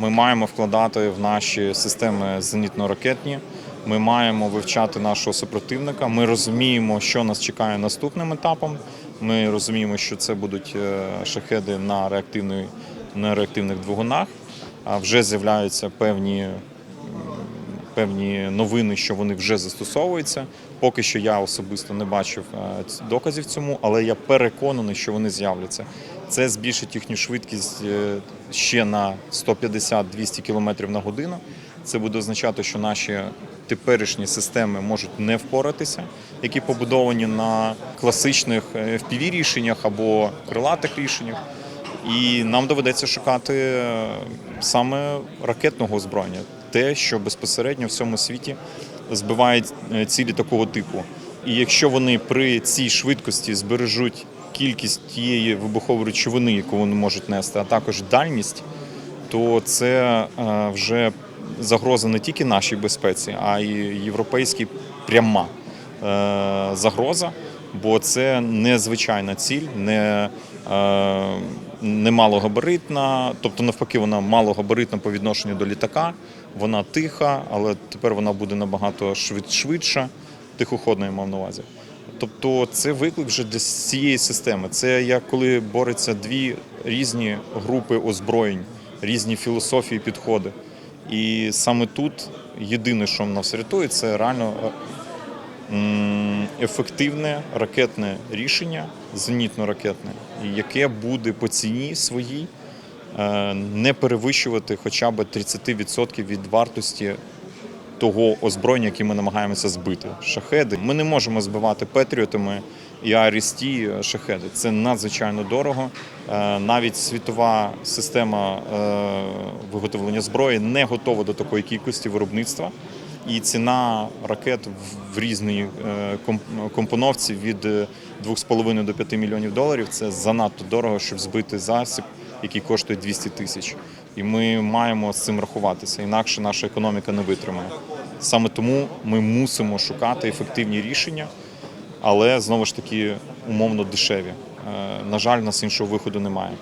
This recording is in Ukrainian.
Ми маємо вкладати в наші системи зенітно-ракетні. Ми маємо вивчати нашого супротивника. Ми розуміємо, що нас чекає наступним етапом. Ми розуміємо, що це будуть е, шахеди на реактивної на реактивних двигунах. А вже з'являються певні певні новини, що вони вже застосовуються. Поки що я особисто не бачив е, доказів цьому, але я переконаний, що вони з'являться. Це збільшить їхню швидкість е, ще на 150-200 км на годину. Це буде означати, що наші теперішні системи можуть не впоратися, які побудовані на класичних fpv рішеннях або крилатих рішеннях. І нам доведеться шукати е, саме ракетного озброєння, те, що безпосередньо в всьому світі збиває е, цілі такого типу. І якщо вони при цій швидкості збережуть кількість тієї вибухової речовини, яку вони можуть нести, а також дальність, то це е, вже загроза не тільки нашій безпеці, а й європейській пряма е, загроза, бо це незвичайна ціль, не, е, не малогабаритна, тобто навпаки, вона малогабаритна по відношенню до літака, вона тиха, але тепер вона буде набагато швидша, тихоходна я мав на увазі. Тобто це виклик вже для цієї системи. Це як коли борються дві різні групи озброєнь, різні філософії, підходи. І саме тут єдине, що нас рятує, це реально ефективне ракетне рішення, зенітно-ракетне, яке буде по ціні своїй е, не перевищувати хоча б 30% від вартості того озброєння, яке ми намагаємося збити. Шахеди. Ми не можемо збивати петріотами і арісті шахеди. Це надзвичайно дорого. Е, Навіть світова система е, виготовлення зброї не готова до такої кількості виробництва. І ціна ракет в- різній е, компоновці від е, 2,5 до 5 мільйонів доларів це занадто дорого, щоб збити засіб, який коштує 200 тисяч. І ми маємо з цим рахуватися, інакше наша економіка не витримає. Саме тому ми мусимо шукати ефективні рішення, але знову ж таки умовно дешеві. Е, На жаль, у нас іншого виходу немає.